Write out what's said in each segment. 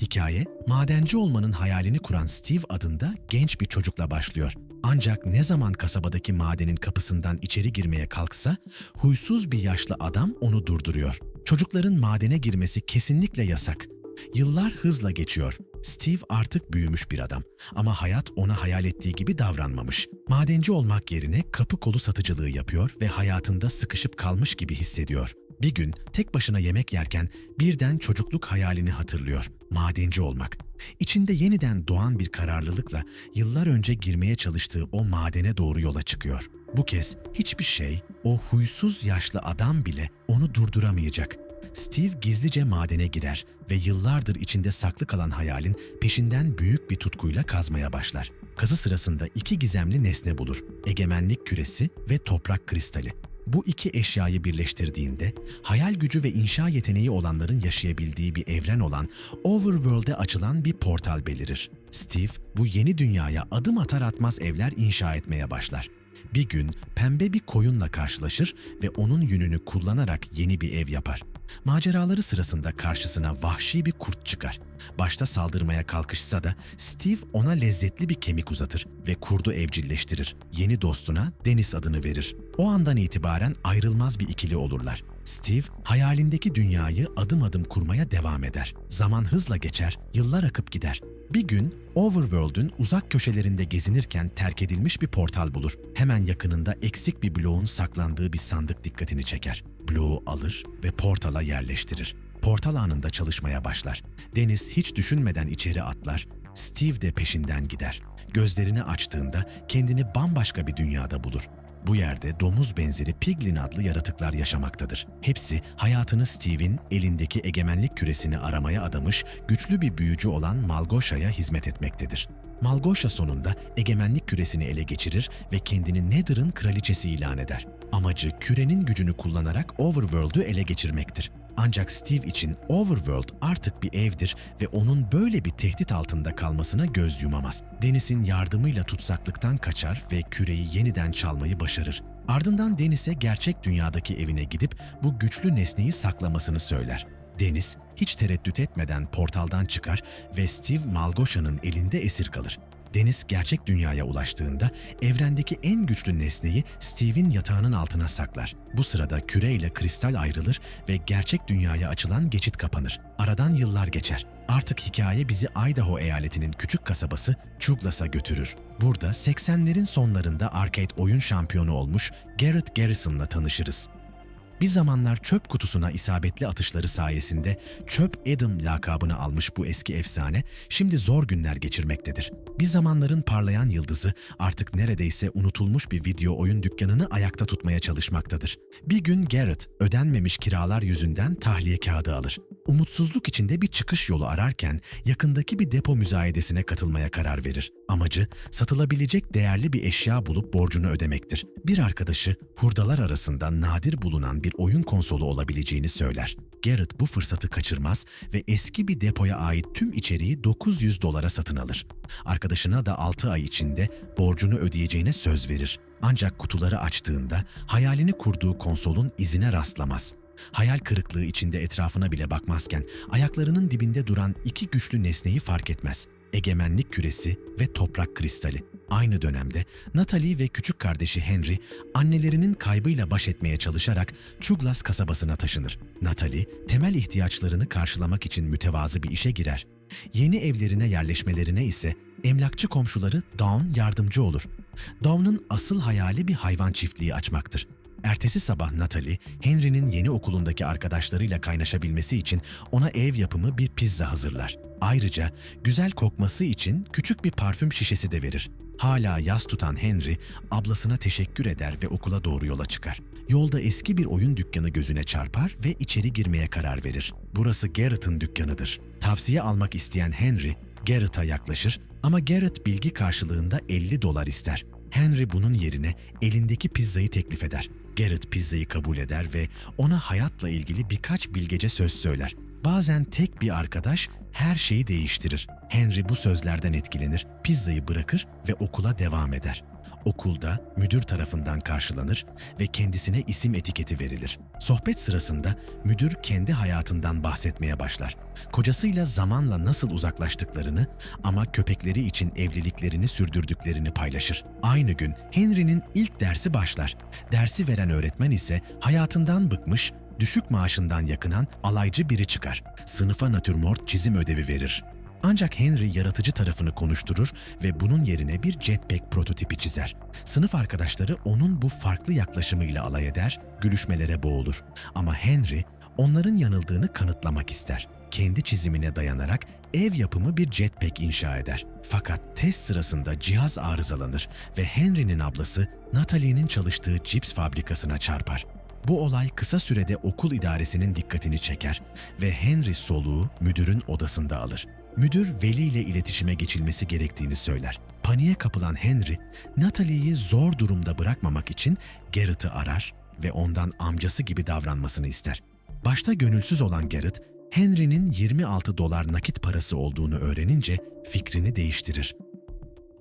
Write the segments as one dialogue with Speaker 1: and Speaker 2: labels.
Speaker 1: Hikaye, madenci olmanın hayalini kuran Steve adında genç bir çocukla başlıyor. Ancak ne zaman kasabadaki madenin kapısından içeri girmeye kalksa, huysuz bir yaşlı adam onu durduruyor. Çocukların madene girmesi kesinlikle yasak. Yıllar hızla geçiyor. Steve artık büyümüş bir adam ama hayat ona hayal ettiği gibi davranmamış. Madenci olmak yerine kapı kolu satıcılığı yapıyor ve hayatında sıkışıp kalmış gibi hissediyor. Bir gün tek başına yemek yerken birden çocukluk hayalini hatırlıyor. Madenci olmak. İçinde yeniden doğan bir kararlılıkla yıllar önce girmeye çalıştığı o madene doğru yola çıkıyor. Bu kez hiçbir şey, o huysuz yaşlı adam bile onu durduramayacak. Steve gizlice madene girer ve yıllardır içinde saklı kalan hayalin peşinden büyük bir tutkuyla kazmaya başlar. Kazı sırasında iki gizemli nesne bulur. Egemenlik küresi ve toprak kristali. Bu iki eşyayı birleştirdiğinde hayal gücü ve inşa yeteneği olanların yaşayabildiği bir evren olan Overworld'e açılan bir portal belirir. Steve bu yeni dünyaya adım atar atmaz evler inşa etmeye başlar. Bir gün pembe bir koyunla karşılaşır ve onun yününü kullanarak yeni bir ev yapar. Maceraları sırasında karşısına vahşi bir kurt çıkar. Başta saldırmaya kalkışsa da Steve ona lezzetli bir kemik uzatır ve kurdu evcilleştirir. Yeni dostuna Deniz adını verir. O andan itibaren ayrılmaz bir ikili olurlar. Steve hayalindeki dünyayı adım adım kurmaya devam eder. Zaman hızla geçer, yıllar akıp gider. Bir gün Overworld'ün uzak köşelerinde gezinirken terk edilmiş bir portal bulur. Hemen yakınında eksik bir bloğun saklandığı bir sandık dikkatini çeker. Bloğu alır ve portala yerleştirir. Portal anında çalışmaya başlar. Deniz hiç düşünmeden içeri atlar, Steve de peşinden gider. Gözlerini açtığında kendini bambaşka bir dünyada bulur. Bu yerde domuz benzeri Piglin adlı yaratıklar yaşamaktadır. Hepsi hayatını Steve'in elindeki egemenlik küresini aramaya adamış güçlü bir büyücü olan Malgoşa'ya hizmet etmektedir. Malgoşa sonunda egemenlik küresini ele geçirir ve kendini Nether'ın kraliçesi ilan eder. Amacı kürenin gücünü kullanarak Overworld'u ele geçirmektir. Ancak Steve için Overworld artık bir evdir ve onun böyle bir tehdit altında kalmasına göz yumamaz. Deniz'in yardımıyla tutsaklıktan kaçar ve küreyi yeniden çalmayı başarır. Ardından Deniz'e gerçek dünyadaki evine gidip bu güçlü nesneyi saklamasını söyler. Deniz hiç tereddüt etmeden portaldan çıkar ve Steve Malgoşa'nın elinde esir kalır. Deniz gerçek dünyaya ulaştığında evrendeki en güçlü nesneyi Steve'in yatağının altına saklar. Bu sırada küre ile kristal ayrılır ve gerçek dünyaya açılan geçit kapanır. Aradan yıllar geçer. Artık hikaye bizi Idaho eyaletinin küçük kasabası Chuglas'a götürür. Burada 80'lerin sonlarında arcade oyun şampiyonu olmuş Garrett Garrison'la tanışırız. Bir zamanlar çöp kutusuna isabetli atışları sayesinde Çöp Adam lakabını almış bu eski efsane şimdi zor günler geçirmektedir. Bir zamanların parlayan yıldızı artık neredeyse unutulmuş bir video oyun dükkanını ayakta tutmaya çalışmaktadır. Bir gün Garrett ödenmemiş kiralar yüzünden tahliye kağıdı alır. Umutsuzluk içinde bir çıkış yolu ararken yakındaki bir depo müzayedesine katılmaya karar verir. Amacı satılabilecek değerli bir eşya bulup borcunu ödemektir. Bir arkadaşı hurdalar arasında nadir bulunan bir oyun konsolu olabileceğini söyler. Garrett bu fırsatı kaçırmaz ve eski bir depoya ait tüm içeriği 900 dolara satın alır. Arkadaşına da 6 ay içinde borcunu ödeyeceğine söz verir. Ancak kutuları açtığında hayalini kurduğu konsolun izine rastlamaz. Hayal kırıklığı içinde etrafına bile bakmazken ayaklarının dibinde duran iki güçlü nesneyi fark etmez. Egemenlik küresi ve toprak kristali. Aynı dönemde Natalie ve küçük kardeşi Henry annelerinin kaybıyla baş etmeye çalışarak Chuglas kasabasına taşınır. Natalie temel ihtiyaçlarını karşılamak için mütevazı bir işe girer. Yeni evlerine yerleşmelerine ise emlakçı komşuları Dawn yardımcı olur. Dawn'un asıl hayali bir hayvan çiftliği açmaktır. Ertesi sabah Natalie, Henry'nin yeni okulundaki arkadaşlarıyla kaynaşabilmesi için ona ev yapımı bir pizza hazırlar. Ayrıca güzel kokması için küçük bir parfüm şişesi de verir. Hala yas tutan Henry, ablasına teşekkür eder ve okula doğru yola çıkar. Yolda eski bir oyun dükkanı gözüne çarpar ve içeri girmeye karar verir. Burası Garrett'ın dükkanıdır. Tavsiye almak isteyen Henry, Garrett'a yaklaşır ama Garrett bilgi karşılığında 50 dolar ister. Henry bunun yerine elindeki pizzayı teklif eder. Garrett pizzayı kabul eder ve ona hayatla ilgili birkaç bilgece söz söyler. Bazen tek bir arkadaş her şeyi değiştirir. Henry bu sözlerden etkilenir, pizzayı bırakır ve okula devam eder. Okulda müdür tarafından karşılanır ve kendisine isim etiketi verilir. Sohbet sırasında müdür kendi hayatından bahsetmeye başlar. Kocasıyla zamanla nasıl uzaklaştıklarını ama köpekleri için evliliklerini sürdürdüklerini paylaşır. Aynı gün Henry'nin ilk dersi başlar. Dersi veren öğretmen ise hayatından bıkmış, düşük maaşından yakınan alaycı biri çıkar. Sınıfa natürmort çizim ödevi verir. Ancak Henry yaratıcı tarafını konuşturur ve bunun yerine bir jetpack prototipi çizer. Sınıf arkadaşları onun bu farklı yaklaşımıyla alay eder, gülüşmelere boğulur. Ama Henry onların yanıldığını kanıtlamak ister. Kendi çizimine dayanarak ev yapımı bir jetpack inşa eder. Fakat test sırasında cihaz arızalanır ve Henry'nin ablası Natalie'nin çalıştığı cips fabrikasına çarpar. Bu olay kısa sürede okul idaresinin dikkatini çeker ve Henry soluğu müdürün odasında alır. Müdür Veli ile iletişime geçilmesi gerektiğini söyler. Paniğe kapılan Henry, Natalie'yi zor durumda bırakmamak için Garrett'ı arar ve ondan amcası gibi davranmasını ister. Başta gönülsüz olan Garrett, Henry'nin 26 dolar nakit parası olduğunu öğrenince fikrini değiştirir.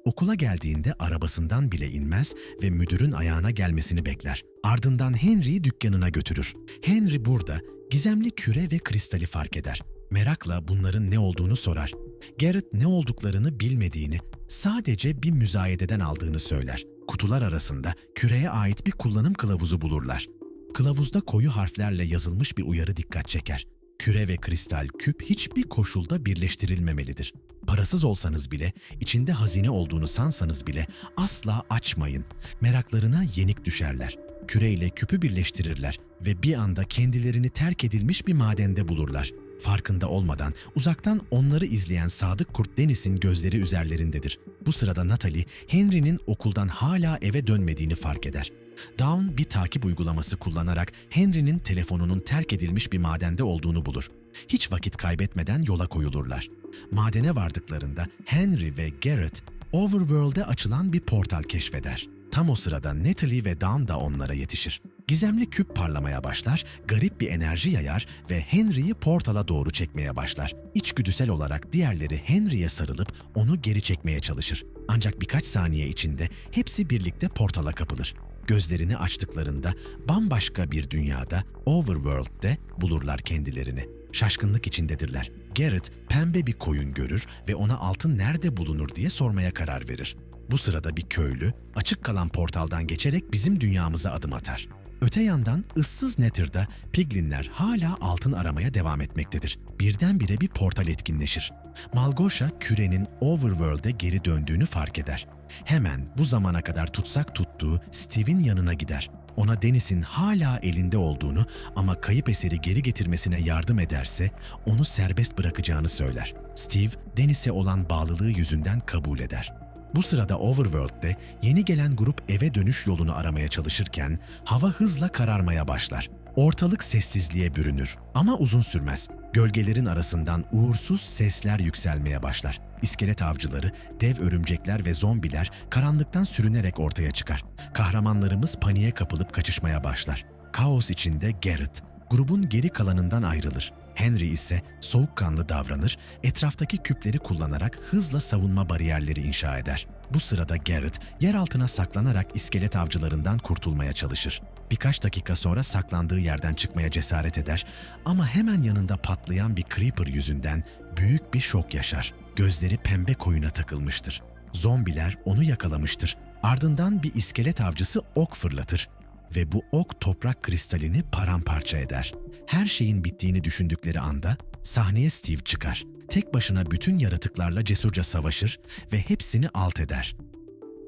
Speaker 1: Okula geldiğinde arabasından bile inmez ve müdürün ayağına gelmesini bekler. Ardından Henry'i dükkanına götürür. Henry burada gizemli küre ve kristali fark eder. Merakla bunların ne olduğunu sorar. Garrett ne olduklarını bilmediğini, sadece bir müzayededen aldığını söyler. Kutular arasında küreye ait bir kullanım kılavuzu bulurlar. Kılavuzda koyu harflerle yazılmış bir uyarı dikkat çeker. Küre ve kristal küp hiçbir koşulda birleştirilmemelidir. Parasız olsanız bile, içinde hazine olduğunu sansanız bile asla açmayın. Meraklarına yenik düşerler. Küreyle küpü birleştirirler ve bir anda kendilerini terk edilmiş bir madende bulurlar. Farkında olmadan uzaktan onları izleyen sadık kurt Dennis'in gözleri üzerlerindedir. Bu sırada Natalie, Henry'nin okuldan hala eve dönmediğini fark eder. Dawn bir takip uygulaması kullanarak Henry'nin telefonunun terk edilmiş bir madende olduğunu bulur. Hiç vakit kaybetmeden yola koyulurlar. Madene vardıklarında Henry ve Garrett Overworld'e açılan bir portal keşfeder. Tam o sırada Natalie ve Dawn da onlara yetişir. Gizemli küp parlamaya başlar, garip bir enerji yayar ve Henry'yi portala doğru çekmeye başlar. İçgüdüsel olarak diğerleri Henry'ye sarılıp onu geri çekmeye çalışır. Ancak birkaç saniye içinde hepsi birlikte portala kapılır. Gözlerini açtıklarında bambaşka bir dünyada, Overworld'de bulurlar kendilerini. Şaşkınlık içindedirler. Garrett pembe bir koyun görür ve ona altın nerede bulunur diye sormaya karar verir. Bu sırada bir köylü açık kalan portaldan geçerek bizim dünyamıza adım atar. Öte yandan ıssız Nether'da piglinler hala altın aramaya devam etmektedir. Birdenbire bir portal etkinleşir. Malgoşa kürenin Overworld'e geri döndüğünü fark eder. Hemen bu zamana kadar tutsak tuttuğu Steve'in yanına gider. Ona Dennis'in hala elinde olduğunu ama kayıp eseri geri getirmesine yardım ederse onu serbest bırakacağını söyler. Steve, Dennis'e olan bağlılığı yüzünden kabul eder. Bu sırada Overworld'de yeni gelen grup eve dönüş yolunu aramaya çalışırken hava hızla kararmaya başlar. Ortalık sessizliğe bürünür ama uzun sürmez. Gölgelerin arasından uğursuz sesler yükselmeye başlar. İskelet avcıları, dev örümcekler ve zombiler karanlıktan sürünerek ortaya çıkar. Kahramanlarımız paniğe kapılıp kaçışmaya başlar. Kaos içinde Garrett, grubun geri kalanından ayrılır. Henry ise soğukkanlı davranır, etraftaki küpleri kullanarak hızla savunma bariyerleri inşa eder. Bu sırada Garrett yer altına saklanarak iskelet avcılarından kurtulmaya çalışır. Birkaç dakika sonra saklandığı yerden çıkmaya cesaret eder ama hemen yanında patlayan bir creeper yüzünden büyük bir şok yaşar. Gözleri pembe koyuna takılmıştır. Zombiler onu yakalamıştır. Ardından bir iskelet avcısı ok fırlatır ve bu ok toprak kristalini paramparça eder. Her şeyin bittiğini düşündükleri anda sahneye Steve çıkar. Tek başına bütün yaratıklarla cesurca savaşır ve hepsini alt eder.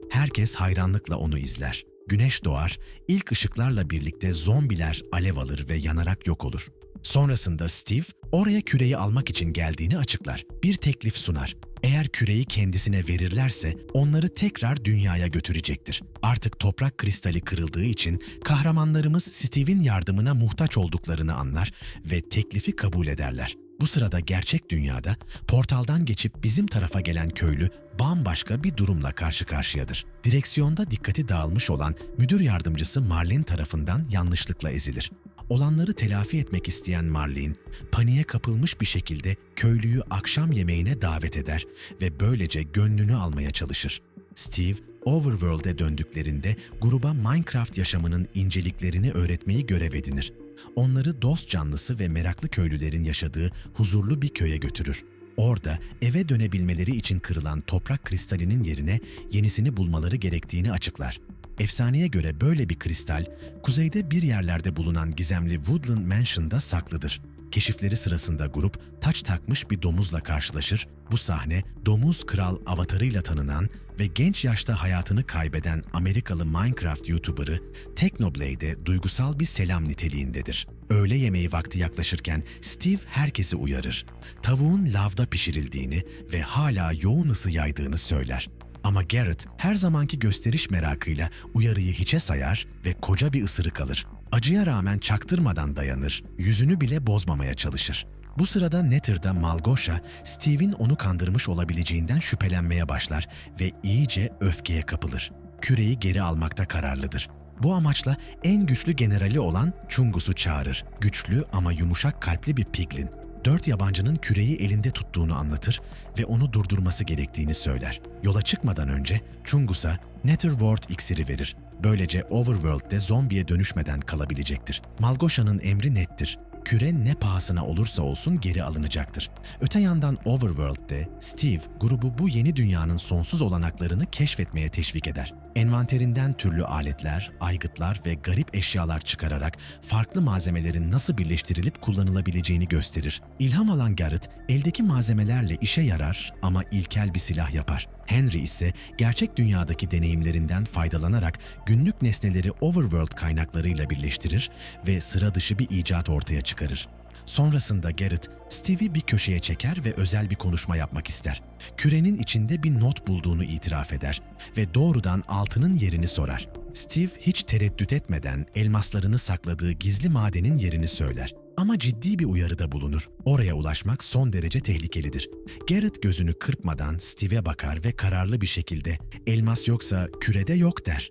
Speaker 1: Herkes hayranlıkla onu izler. Güneş doğar, ilk ışıklarla birlikte zombiler alev alır ve yanarak yok olur. Sonrasında Steve oraya küreyi almak için geldiğini açıklar. Bir teklif sunar. Eğer küreyi kendisine verirlerse onları tekrar dünyaya götürecektir. Artık toprak kristali kırıldığı için kahramanlarımız Steve'in yardımına muhtaç olduklarını anlar ve teklifi kabul ederler. Bu sırada gerçek dünyada portaldan geçip bizim tarafa gelen köylü bambaşka bir durumla karşı karşıyadır. Direksiyonda dikkati dağılmış olan müdür yardımcısı Marlin tarafından yanlışlıkla ezilir. Olanları telafi etmek isteyen Marlin, paniğe kapılmış bir şekilde köylüyü akşam yemeğine davet eder ve böylece gönlünü almaya çalışır. Steve, Overworld'e döndüklerinde gruba Minecraft yaşamının inceliklerini öğretmeyi görev edinir. Onları dost canlısı ve meraklı köylülerin yaşadığı huzurlu bir köye götürür. Orada eve dönebilmeleri için kırılan toprak kristalinin yerine yenisini bulmaları gerektiğini açıklar. Efsaneye göre böyle bir kristal, kuzeyde bir yerlerde bulunan gizemli Woodland Mansion'da saklıdır. Keşifleri sırasında grup taç takmış bir domuzla karşılaşır. Bu sahne domuz kral avatarıyla tanınan ve genç yaşta hayatını kaybeden Amerikalı Minecraft YouTuber'ı Technoblade'e duygusal bir selam niteliğindedir. Öğle yemeği vakti yaklaşırken Steve herkesi uyarır. Tavuğun lavda pişirildiğini ve hala yoğun ısı yaydığını söyler. Ama Garrett her zamanki gösteriş merakıyla uyarıyı hiçe sayar ve koca bir ısırık alır. Acıya rağmen çaktırmadan dayanır, yüzünü bile bozmamaya çalışır. Bu sırada Nether'da Malgosha, Steve'in onu kandırmış olabileceğinden şüphelenmeye başlar ve iyice öfkeye kapılır. Küreyi geri almakta kararlıdır. Bu amaçla en güçlü generali olan Chungus'u çağırır. Güçlü ama yumuşak kalpli bir piglin. Dört yabancının küreyi elinde tuttuğunu anlatır ve onu durdurması gerektiğini söyler. Yola çıkmadan önce Chungus'a Netherworld iksiri verir. Böylece Overworld'de zombiye dönüşmeden kalabilecektir. Malgosha'nın emri nettir. Küre ne pahasına olursa olsun geri alınacaktır. Öte yandan Overworld'de Steve grubu bu yeni dünyanın sonsuz olanaklarını keşfetmeye teşvik eder. Envanterinden türlü aletler, aygıtlar ve garip eşyalar çıkararak farklı malzemelerin nasıl birleştirilip kullanılabileceğini gösterir. İlham alan Garrett, eldeki malzemelerle işe yarar ama ilkel bir silah yapar. Henry ise gerçek dünyadaki deneyimlerinden faydalanarak günlük nesneleri Overworld kaynaklarıyla birleştirir ve sıra dışı bir icat ortaya çıkarır. Sonrasında Garrett, Steve'i bir köşeye çeker ve özel bir konuşma yapmak ister. Kürenin içinde bir not bulduğunu itiraf eder ve doğrudan altının yerini sorar. Steve hiç tereddüt etmeden elmaslarını sakladığı gizli madenin yerini söyler. Ama ciddi bir uyarıda bulunur. Oraya ulaşmak son derece tehlikelidir. Garrett gözünü kırpmadan Steve'e bakar ve kararlı bir şekilde elmas yoksa kürede yok der.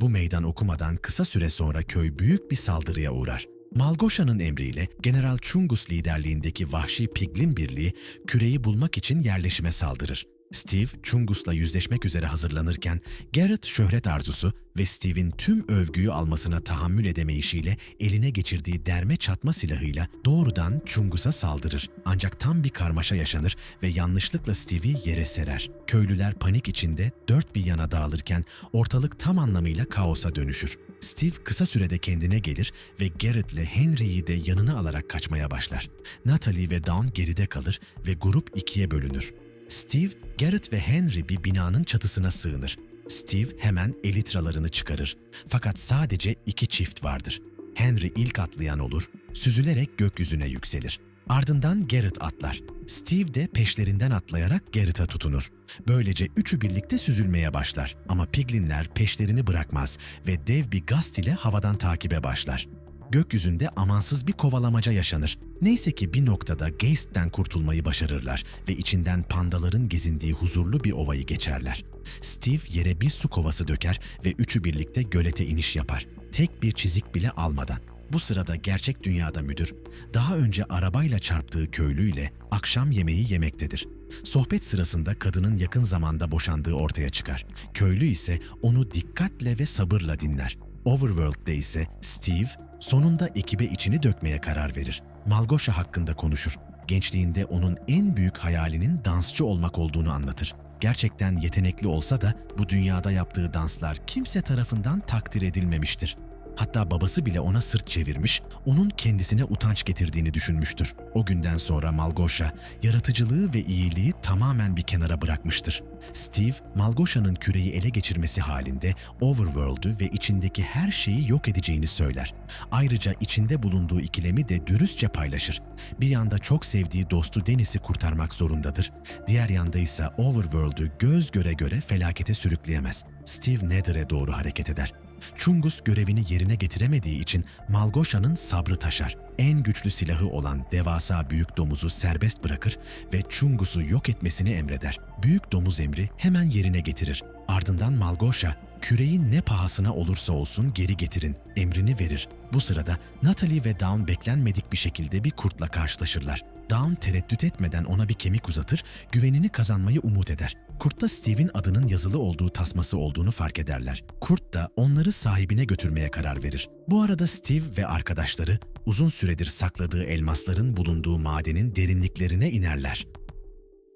Speaker 1: Bu meydan okumadan kısa süre sonra köy büyük bir saldırıya uğrar. Malgosha'nın emriyle General Chungus liderliğindeki vahşi Piglin birliği küreyi bulmak için yerleşime saldırır. Steve, Chungus'la yüzleşmek üzere hazırlanırken Garrett şöhret arzusu ve Steve'in tüm övgüyü almasına tahammül edemeyişiyle eline geçirdiği derme çatma silahıyla doğrudan Chungus'a saldırır. Ancak tam bir karmaşa yaşanır ve yanlışlıkla Steve'i yere serer. Köylüler panik içinde dört bir yana dağılırken ortalık tam anlamıyla kaosa dönüşür. Steve kısa sürede kendine gelir ve Garrett ile Henry'yi de yanına alarak kaçmaya başlar. Natalie ve Dawn geride kalır ve grup ikiye bölünür. Steve, Garrett ve Henry bir binanın çatısına sığınır. Steve hemen elitralarını çıkarır. Fakat sadece iki çift vardır. Henry ilk atlayan olur, süzülerek gökyüzüne yükselir. Ardından Garrett atlar. Steve de peşlerinden atlayarak Garrett'a tutunur. Böylece üçü birlikte süzülmeye başlar. Ama piglinler peşlerini bırakmaz ve dev bir gast ile havadan takibe başlar. Gökyüzünde amansız bir kovalamaca yaşanır. Neyse ki bir noktada Geist'ten kurtulmayı başarırlar ve içinden pandaların gezindiği huzurlu bir ovayı geçerler. Steve yere bir su kovası döker ve üçü birlikte gölete iniş yapar. Tek bir çizik bile almadan. Bu sırada gerçek dünyada müdür, daha önce arabayla çarptığı köylüyle akşam yemeği yemektedir. Sohbet sırasında kadının yakın zamanda boşandığı ortaya çıkar. Köylü ise onu dikkatle ve sabırla dinler. Overworld'de ise Steve sonunda ekibe içini dökmeye karar verir. Malgosha hakkında konuşur. Gençliğinde onun en büyük hayalinin dansçı olmak olduğunu anlatır. Gerçekten yetenekli olsa da bu dünyada yaptığı danslar kimse tarafından takdir edilmemiştir. Hatta babası bile ona sırt çevirmiş, onun kendisine utanç getirdiğini düşünmüştür. O günden sonra Malgosha, yaratıcılığı ve iyiliği tamamen bir kenara bırakmıştır. Steve, Malgosha'nın küreyi ele geçirmesi halinde Overworld'ü ve içindeki her şeyi yok edeceğini söyler. Ayrıca içinde bulunduğu ikilemi de dürüstçe paylaşır. Bir yanda çok sevdiği dostu Dennis'i kurtarmak zorundadır. Diğer yanda ise Overworld'ü göz göre göre felakete sürükleyemez. Steve Nether'e doğru hareket eder. Chungus görevini yerine getiremediği için Malgosha'nın sabrı taşar. En güçlü silahı olan devasa büyük domuzu serbest bırakır ve Chungus'u yok etmesini emreder. Büyük domuz emri hemen yerine getirir. Ardından Malgosha, küreyi ne pahasına olursa olsun geri getirin emrini verir. Bu sırada Natalie ve Dawn beklenmedik bir şekilde bir kurtla karşılaşırlar. Dawn tereddüt etmeden ona bir kemik uzatır, güvenini kazanmayı umut eder. Kurt'ta Steve'in adının yazılı olduğu tasması olduğunu fark ederler. Kurt da onları sahibine götürmeye karar verir. Bu arada Steve ve arkadaşları uzun süredir sakladığı elmasların bulunduğu madenin derinliklerine inerler.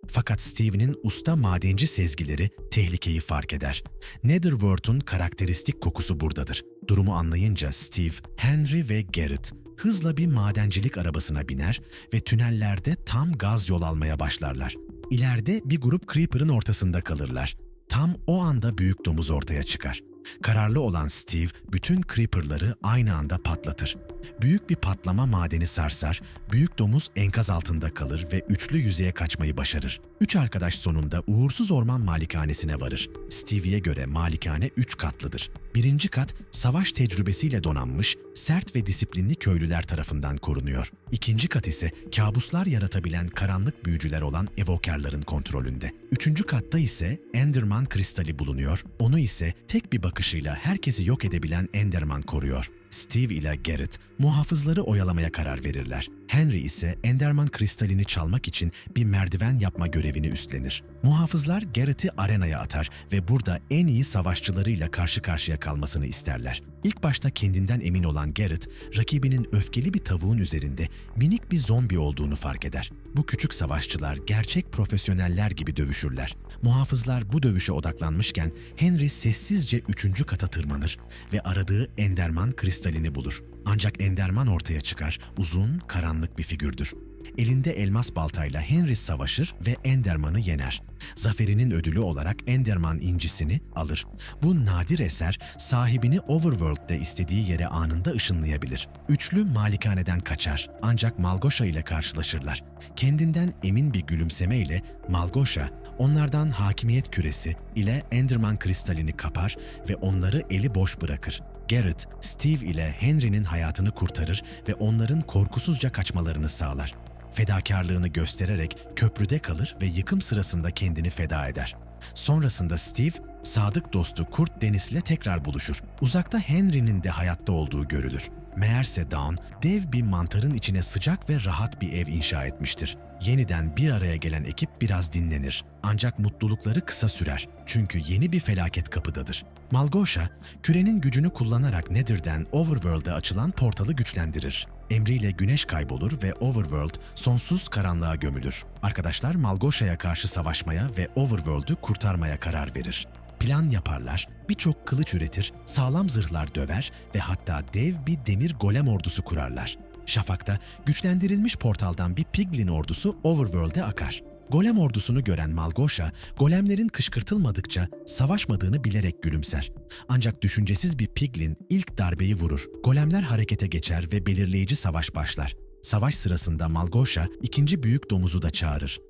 Speaker 1: Fakat Steve'nin usta madenci sezgileri tehlikeyi fark eder. Netherworld'un karakteristik kokusu buradadır. Durumu anlayınca Steve, Henry ve Garrett hızla bir madencilik arabasına biner ve tünellerde tam gaz yol almaya başlarlar. İleride bir grup Creeper'ın ortasında kalırlar. Tam o anda büyük domuz ortaya çıkar. Kararlı olan Steve bütün Creeper'ları aynı anda patlatır. Büyük bir patlama madeni sarsar, büyük domuz enkaz altında kalır ve üçlü yüzeye kaçmayı başarır. Üç arkadaş sonunda uğursuz orman malikanesine varır. Stevie'ye göre malikane üç katlıdır. Birinci kat savaş tecrübesiyle donanmış, sert ve disiplinli köylüler tarafından korunuyor. İkinci kat ise kabuslar yaratabilen karanlık büyücüler olan evokerların kontrolünde. Üçüncü katta ise Enderman kristali bulunuyor. Onu ise tek bir bakışıyla herkesi yok edebilen Enderman koruyor. Steve ile Garrett muhafızları oyalamaya karar verirler. Henry ise Enderman kristalini çalmak için bir merdiven yapma görevini üstlenir. Muhafızlar Garrett'i arenaya atar ve burada en iyi savaşçılarıyla karşı karşıya kalmasını isterler. İlk başta kendinden emin olan Garrett, rakibinin öfkeli bir tavuğun üzerinde minik bir zombi olduğunu fark eder. Bu küçük savaşçılar gerçek profesyoneller gibi dövüşürler. Muhafızlar bu dövüşe odaklanmışken Henry sessizce üçüncü kata tırmanır ve aradığı Enderman kristalini bulur. Ancak Enderman ortaya çıkar, uzun, karanlık bir figürdür. Elinde elmas baltayla Henry savaşır ve Enderman'ı yener. Zaferinin ödülü olarak Enderman incisini alır. Bu nadir eser sahibini Overworld'de istediği yere anında ışınlayabilir. Üçlü malikaneden kaçar ancak Malgosha ile karşılaşırlar. Kendinden emin bir gülümseme ile Malgosha onlardan hakimiyet küresi ile Enderman kristalini kapar ve onları eli boş bırakır. Garrett, Steve ile Henry'nin hayatını kurtarır ve onların korkusuzca kaçmalarını sağlar. Fedakarlığını göstererek köprüde kalır ve yıkım sırasında kendini feda eder. Sonrasında Steve, sadık dostu Kurt Deniz'le tekrar buluşur. Uzakta Henry'nin de hayatta olduğu görülür. Meğerse Dawn, dev bir mantarın içine sıcak ve rahat bir ev inşa etmiştir. Yeniden bir araya gelen ekip biraz dinlenir. Ancak mutlulukları kısa sürer. Çünkü yeni bir felaket kapıdadır. Malgosha, kürenin gücünü kullanarak Nether'den Overworld'e açılan portalı güçlendirir. Emriyle güneş kaybolur ve Overworld sonsuz karanlığa gömülür. Arkadaşlar Malgosha'ya karşı savaşmaya ve Overworld'ü kurtarmaya karar verir. Plan yaparlar, birçok kılıç üretir, sağlam zırhlar döver ve hatta dev bir demir golem ordusu kurarlar. Şafak'ta güçlendirilmiş portaldan bir piglin ordusu Overworld'e akar. Golem ordusunu gören Malgosha, golemlerin kışkırtılmadıkça savaşmadığını bilerek gülümser. Ancak düşüncesiz bir piglin ilk darbeyi vurur. Golemler harekete geçer ve belirleyici savaş başlar. Savaş sırasında Malgosha ikinci büyük domuzu da çağırır.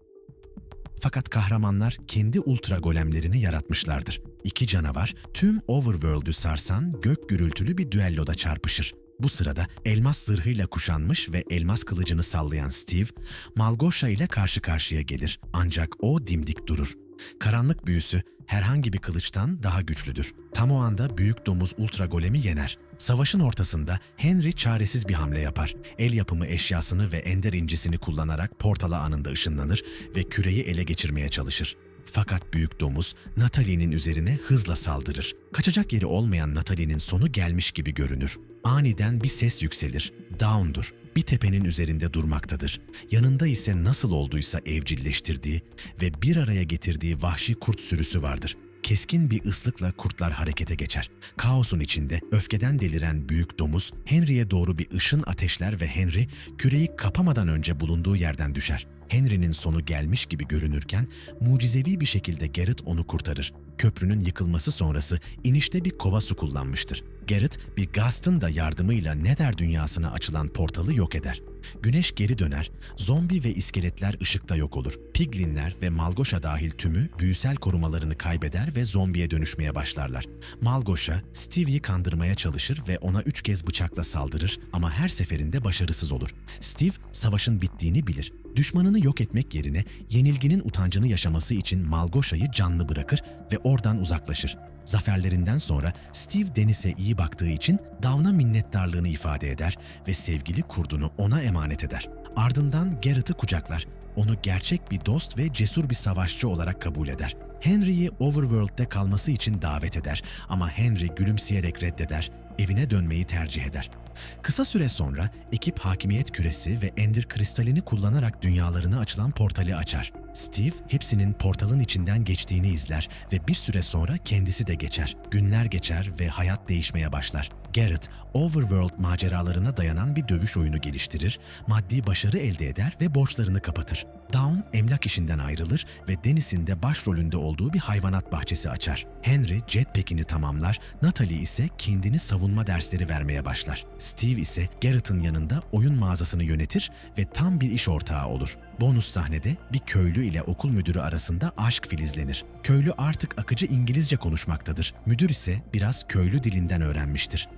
Speaker 1: Fakat kahramanlar kendi ultra golemlerini yaratmışlardır. İki canavar tüm Overworld'ü sarsan gök gürültülü bir düelloda çarpışır. Bu sırada elmas zırhıyla kuşanmış ve elmas kılıcını sallayan Steve, Malgosha ile karşı karşıya gelir. Ancak o dimdik durur. Karanlık büyüsü herhangi bir kılıçtan daha güçlüdür. Tam o anda büyük domuz ultra golemi yener. Savaşın ortasında Henry çaresiz bir hamle yapar. El yapımı eşyasını ve ender incisini kullanarak portala anında ışınlanır ve küreyi ele geçirmeye çalışır. Fakat büyük domuz Natalie'nin üzerine hızla saldırır. Kaçacak yeri olmayan Natalie'nin sonu gelmiş gibi görünür. Aniden bir ses yükselir. Down'dur. Bir tepenin üzerinde durmaktadır. Yanında ise nasıl olduysa evcilleştirdiği ve bir araya getirdiği vahşi kurt sürüsü vardır. Keskin bir ıslıkla kurtlar harekete geçer. Kaosun içinde öfkeden deliren büyük domuz Henry'e doğru bir ışın ateşler ve Henry küreyi kapamadan önce bulunduğu yerden düşer. Henry'nin sonu gelmiş gibi görünürken mucizevi bir şekilde Garrett onu kurtarır. Köprünün yıkılması sonrası inişte bir kova su kullanmıştır. Garrett bir Gast'ın da yardımıyla Nether dünyasına açılan portalı yok eder. Güneş geri döner, zombi ve iskeletler ışıkta yok olur. Piglinler ve Malgosha dahil tümü büyüsel korumalarını kaybeder ve zombiye dönüşmeye başlarlar. Malgosha, Stevie'yi kandırmaya çalışır ve ona üç kez bıçakla saldırır ama her seferinde başarısız olur. Steve, savaşın bittiğini bilir. Düşmanını yok etmek yerine yenilginin utancını yaşaması için Malgosha'yı canlı bırakır ve oradan uzaklaşır. Zaferlerinden sonra Steve Dennis'e iyi baktığı için Dawn'a minnettarlığını ifade eder ve sevgili kurdunu ona emanet eder. Ardından Garrett'ı kucaklar, onu gerçek bir dost ve cesur bir savaşçı olarak kabul eder. Henry'yi Overworld'de kalması için davet eder ama Henry gülümseyerek reddeder, evine dönmeyi tercih eder. Kısa süre sonra ekip hakimiyet küresi ve Ender kristalini kullanarak dünyalarına açılan portali açar. Steve hepsinin portalın içinden geçtiğini izler ve bir süre sonra kendisi de geçer. Günler geçer ve hayat değişmeye başlar. Garrett, Overworld maceralarına dayanan bir dövüş oyunu geliştirir, maddi başarı elde eder ve borçlarını kapatır. Dawn emlak işinden ayrılır ve Dennis'in de başrolünde olduğu bir hayvanat bahçesi açar. Henry jetpack'ini tamamlar, Natalie ise kendini savunma dersleri vermeye başlar. Steve ise Garrett'ın yanında oyun mağazasını yönetir ve tam bir iş ortağı olur. Bonus sahnede bir köylü ile okul müdürü arasında aşk filizlenir. Köylü artık akıcı İngilizce konuşmaktadır. Müdür ise biraz köylü dilinden öğrenmiştir.